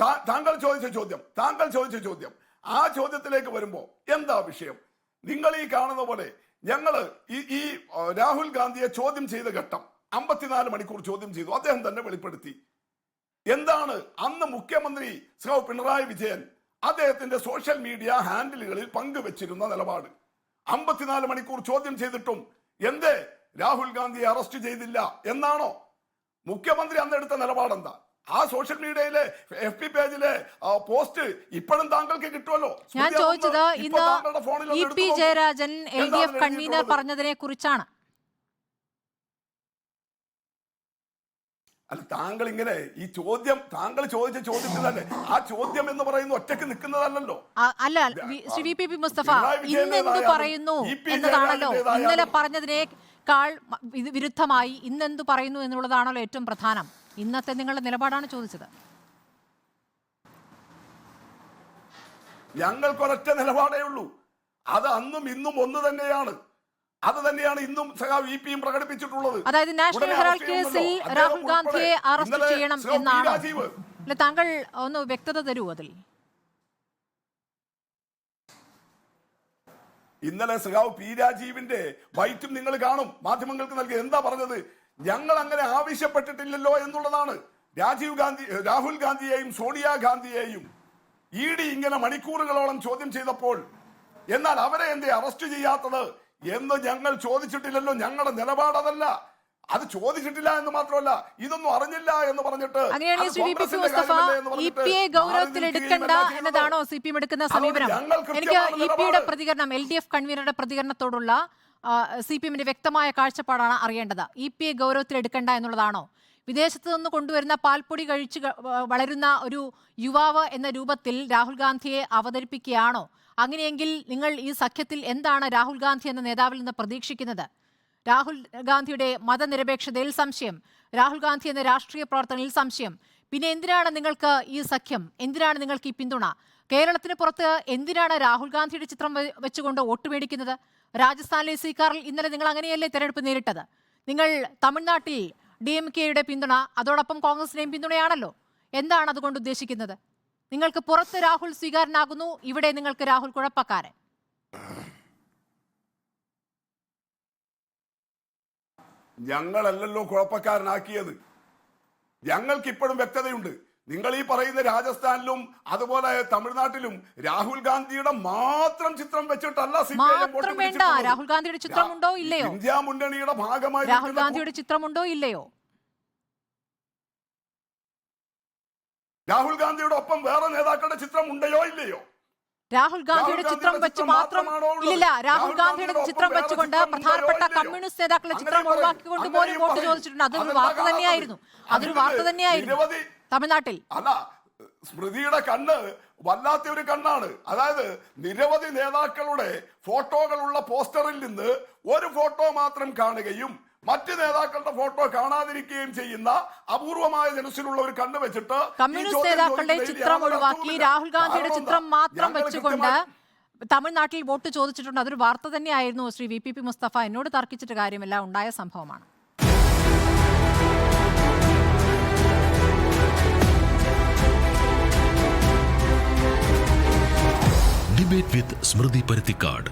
താങ്കൾ ചോദിച്ച ചോദ്യം താങ്കൾ ചോദിച്ച ചോദ്യം. ആ ചോദ്യത്തിലേക്ക് വരുമ്പോൾ എന്താ വിഷയം? നിങ്ങൾ ഈ കാണുന്ന പോലെ ഞങ്ങൾ ഈ ഈ രാഹുൽ ഗാന്ധിയെ ചോദ്യം ചെയ്ത ഘട്ടം അമ്പത്തിനാല് മണിക്കൂർ ചോദ്യം ചെയ്തു. അദ്ദേഹം തന്നെ വെളിപ്പെടുത്തി. എന്താണ് അന്ന് മുഖ്യമന്ത്രി ശ്രീ പിണറായി വിജയൻ അദ്ദേഹത്തിന്റെ സോഷ്യൽ മീഡിയ ഹാൻഡിലുകളിൽ പങ്കുവച്ചിരുന്ന നിലപാട്? അമ്പത്തിനാല് മണിക്കൂർ ചോദ്യം ചെയ്തിട്ടും എന്തേ? രാഹുൽ ഗാന്ധിയെ അറസ്റ്റ് ചെയ്തില്ല എന്നാണോ? മുഖ്യമന്ത്രി അന്ന് എടുത്ത നിലപാടെന്താ? ആ സോഷ്യൽ മീഡിയയിലെ എഫ് പി പേജിലെ പോസ്റ്റ് ഇപ്പോഴും താങ്കൾക്ക് കിട്ടുമല്ലോ? ഞാൻ ചോദിച്ചത് ഇന്ന് E P Jayarajan L D F convener? പറഞ്ഞതിനെ കുറിച്ചാണ്. അല്ല താങ്കൾ ഇങ്ങനെ ഈ ചോദ്യം താങ്കൾ ചോദിച്ച ചോദ്യത്തിൽ തന്നെ ആ ചോദ്യം എന്ന് പറയുന്ന ഒറ്റയ്ക്ക് നിൽക്കുന്നതല്ലല്ലോ. അല്ല Shri V P P Mustafa പറയുന്നു എന്നതാണല്ലോ. ഇന്നലെ പറഞ്ഞതിനേക്കാൾ വിരുദ്ധമായി ഇന്നെന്ത് പറയുന്നു എന്നുള്ളതാണല്ലോ ഏറ്റവും പ്രധാനം. ഇന്നത്തെ നിങ്ങളുടെ നിലപാടാണ് ചോദിച്ചത്. ഞങ്ങൾക്കൊരൊറ്റ നിലപാടേ ഉള്ളൂ. അത് അന്നും ഇന്നും ഒന്ന് തന്നെയാണ്. അത് തന്നെയാണ് ഇന്നും സഖാവ് വി പിയും പ്രകടിപ്പിച്ചിട്ടുള്ളത്. അതായത് നാഷണൽ ഹെറാൾഡ് കേസിൽ രാഹുൽ ഗാന്ധിയെ അറസ്റ്റ് ചെയ്യണം എന്നാണ്. താങ്കൾ ഒന്ന് വ്യക്തത തരൂ അതിൽ. ഇന്നലെ സഖാവ് പി രാജീവിന്റെ വൈറ്റും നിങ്ങൾ കാണും. മാധ്യമങ്ങൾക്ക് നൽകി എന്താ പറഞ്ഞത്? ഞങ്ങൾ അങ്ങനെ ആവശ്യപ്പെട്ടിട്ടില്ലല്ലോ എന്നുള്ളതാണ്. രാജീവ് ഗാന്ധി രാഹുൽ ഗാന്ധിയെയും സോണിയാഗാന്ധിയെയും ഇ ഡി ഇങ്ങനെ മണിക്കൂറുകളോളം ചോദ്യം ചെയ്തപ്പോൾ എന്നാൽ അവരെ എന്തേ അറസ്റ്റ് ചെയ്യാത്തത് എന്ന് ഞങ്ങൾ ചോദിച്ചിട്ടില്ലല്ലോ. ഞങ്ങളുടെ നിലപാട് അതല്ല അത് ചോദിച്ചിട്ടില്ല എന്ന് മാത്രമല്ല ഇതൊന്നും അറിഞ്ഞില്ല എന്ന് പറഞ്ഞിട്ട് എന്നതാണോ സി പി എം എടുക്കുന്ന സമീപനം? എനിക്ക് കൃത്യമാണ് ഇ പിയുടെ പ്രതികരണം എൽ ഡി എഫ് കൺവീനറുടെ പ്രതികരണത്തോടുള്ള സി പി എമ്മിന്റെ വ്യക്തമായ കാഴ്ചപ്പാടാണ് അറിയേണ്ടത്. ഇ പി എ ഗൗരവത്തിൽ എടുക്കണ്ട എന്നുള്ളതാണോ? വിദേശത്ത് നിന്ന് കൊണ്ടുവരുന്ന പാൽപ്പൊടി കഴിച്ച് വളരുന്ന ഒരു യുവാവ് എന്ന രൂപത്തിൽ രാഹുൽ ഗാന്ധിയെ അവതരിപ്പിക്കുകയാണോ? അങ്ങനെയെങ്കിൽ നിങ്ങൾ ഈ സഖ്യത്തിൽ എന്താണ് രാഹുൽ ഗാന്ധി എന്ന നേതാവിൽ നിന്ന് പ്രതീക്ഷിക്കുന്നത്? രാഹുൽ ഗാന്ധിയുടെ മതനിരപേക്ഷതയിൽ സംശയം. രാഹുൽ ഗാന്ധി എന്ന രാഷ്ട്രീയ പ്രവർത്തനയിൽ സംശയം. പിന്നെ എന്തിനാണ് നിങ്ങൾക്ക് ഈ സഖ്യം? എന്തിനാണ് നിങ്ങൾക്ക് ഈ പിന്തുണ? കേരളത്തിന് പുറത്ത് എന്തിനാണ് രാഹുൽ ഗാന്ധിയുടെ ചിത്രം വെച്ചുകൊണ്ട് വോട്ട് മേടിക്കുന്നത്? രാജസ്ഥാനിലെ സീക്കാറിൽ ഇന്നലെ നിങ്ങൾ അങ്ങനെയല്ലേ തെരഞ്ഞെടുപ്പ് നേരിട്ടത്? നിങ്ങൾ തമിഴ്നാട്ടിൽ ഡി എം കെയുടെ പിന്തുണ അതോടൊപ്പം കോൺഗ്രസിനെയും പിന്തുണയാണല്ലോ. എന്താണ് അതുകൊണ്ട് ഉദ്ദേശിക്കുന്നത്? നിങ്ങൾക്ക് പുറത്ത് രാഹുൽ സ്വീകാരനാകുന്നു ഇവിടെ നിങ്ങൾക്ക് രാഹുൽ കുഴപ്പക്കാരൻ. ഞങ്ങളല്ലല്ലോ കുഴപ്പക്കാരനാക്കിയത്. ഞങ്ങൾക്ക് ഇപ്പോഴും വ്യക്തതയുണ്ട്. നിങ്ങൾ ഈ പറയുന്ന രാജസ്ഥാനിലും അതുപോലെ തമിഴ്നാട്ടിലും രാഹുൽ ഗാന്ധിയുടെ മാത്രം ചിത്രം വെച്ചിട്ടല്ല മാത്രം വേണ്ട. രാഹുൽ ഗാന്ധിയുടെ ചിത്രമുണ്ടോ ഇല്ലയോ? ഇന്ത്യ മുന്നണിയുടെ ഭാഗമായി രാഹുൽ ഗാന്ധിയുടെ ചിത്രമുണ്ടോ ഇല്ലയോ? രാഹുൽ ഗാന്ധിയുടെ ഒപ്പം വേറെ നേതാക്കളുടെ ചിത്രം ഉണ്ടയോ ഇല്ലയോ? രാഹുൽ ഗാന്ധിയുടെ ചിത്രം വെച്ച് മാത്രം ഇല്ല രാഹുൽ ഗാന്ധിയുടെ ചിത്രം വെച്ചുകൊണ്ട് പ്രധാനപ്പെട്ട കമ്മ്യൂണിസ്റ്റ് നേതാക്കളുടെ ചിത്രം ഒഴിവാക്കിക്കൊണ്ട് പോലും വോട്ട് ചോദിച്ചിട്ടുണ്ട്. അതൊരു വാർത്ത തന്നെയായിരുന്നു. അതൊരു വാർത്ത തന്നെയായിരുന്നു തമിഴ്നാട്ടിൽ. അല്ല സ്മൃതിയുടെ കണ്ണ് വല്ലാത്ത ഒരു കണ്ണാണ്. അതായത് നിരവധി നേതാക്കളുടെ ഫോട്ടോകളുള്ള പോസ്റ്ററിൽ നിന്ന് ഒരു ഫോട്ടോ മാത്രം കാണുകയും മറ്റ് നേതാക്കളുടെ ഫോട്ടോ കാണാതിരിക്കുകയും ചെയ്യുന്ന അപൂർവമായ ജനസിലുള്ള ഒരു കണ്ണ് വെച്ചിട്ട് കമ്മ്യൂണിസ്റ്റ് നേതാക്കളുടെ ചിത്രം ഒഴിവാക്കി രാഹുൽ ഗാന്ധിയുടെ ചിത്രം മാത്രം വെച്ചുകൊണ്ട് തമിഴ്നാട്ടിൽ വോട്ട് ചോദിച്ചിട്ടുണ്ട്. അതൊരു വാർത്ത തന്നെയായിരുന്നു Shri V P P Mustafa. എന്നോട് തർക്കിച്ചിട്ട് കാര്യമില്ല. ഉണ്ടായ സംഭവമാണ്. ഡിബേറ്റ് വിത്ത് സ്മൃതി പരുത്തിക്കാട്